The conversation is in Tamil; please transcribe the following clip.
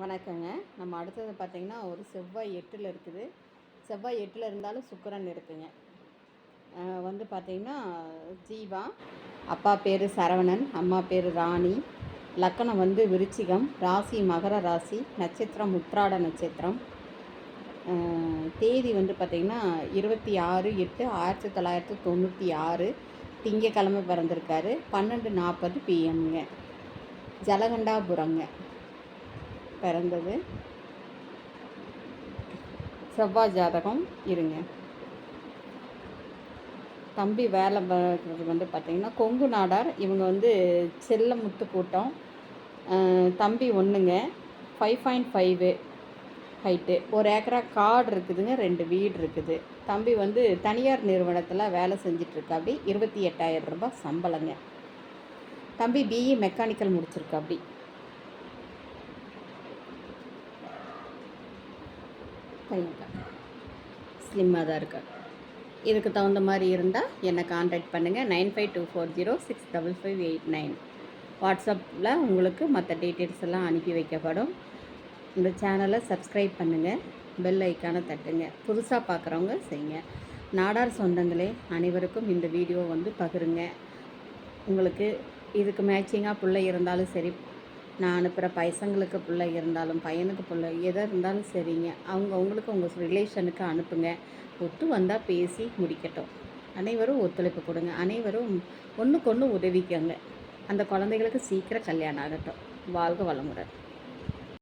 வணக்கங்க. நம்ம அடுத்தது பார்த்திங்கன்னா ஒரு செவ்வாய் எட்டில் இருக்குது. செவ்வாய் எட்டில் இருந்தாலும் சுக்கரன் இருக்குங்க. வந்து பார்த்திங்கன்னா ஜீவா அப்பா பேர் சரவணன் அம்மா பேர் ராணி லக்கணம் வந்து விருச்சிகம் ராசி மகர ராசி நட்சத்திரம் உத்ராட நட்சத்திரம். தேதி வந்து பார்த்திங்கன்னா இருபத்தி ஆறு எட்டு ஆயிரத்தி தொள்ளாயிரத்தி தொண்ணூற்றி ஆறு. திங்கக்கிழமை பிறந்திருக்காரு. பன்னெண்டு நாற்பது பிஎம்ங்க ஜலகண்டாபுரங்க பிறந்தது. செவ்வாய் ஜாதகம் இருங்க. தம்பி வேலை பார்க்குறது வந்து பார்த்திங்கன்னா கொங்கு நாடார். இவங்க வந்து செல்லமுத்து கூட்டம். தம்பி ஒன்றுங்க ஃபைவ் பாயிண்ட் ஃபைவு ஹைட்டு ஒரு ஏக்கரா காடு இருக்குதுங்க ரெண்டு வீடு இருக்குது. தம்பி வந்து தனியார் நிறுவனத்தில் வேலை செஞ்சிட்ருக்காப்படி இருபத்தி எட்டாயிரம் ரூபாய் சம்பளங்க. தம்பி பிஇ மெக்கானிக்கல் முடிச்சிருக்காப்படி பையன்க்கா ஸ்லிம்மாக தான் இருக்கா இதுக்கு தகுந்த மாதிரி இருந்தால் என்னை காண்டாக்ட் பண்ணுங்கள் nine five two four zero six double five eight nine வாட்ஸ்அப்பில் உங்களுக்கு மற்ற டீட்டெயில்ஸ் எல்லாம் அனுப்பி வைக்கப்படும். இந்த சேனலை சப்ஸ்கிரைப் பண்ணுங்கள் பெல் ஐக்கானை தட்டுங்க. புதுசாக பார்க்குறவங்க செய்யுங்க. நாடார் சொந்தங்களே அனைவருக்கும் இந்த வீடியோ வந்து பகிருங்க. உங்களுக்கு இதுக்கு மேட்சிங்காக பிள்ளை இருந்தாலும் சரி நான் அனுப்புகிற பைசங்களுக்கு பிள்ளை இருந்தாலும் பையனுக்கு பிள்ளை எதாக இருந்தாலும் சரிங்க. அவங்க அவங்களுக்கு உங்கள் ரிலேஷனுக்கு அனுப்புங்க. ஒத்து வந்தால் பேசி முடிக்கட்டும். அனைவரும் ஒத்துழைப்பு கொடுங்க. அனைவரும் ஒன்றுக்கு ஒன்று உதவிக்கங்க. அந்த குழந்தைகளுக்கு சீக்கிரம் கல்யாணம் ஆகட்டும். வாழ்க வளமுடன்.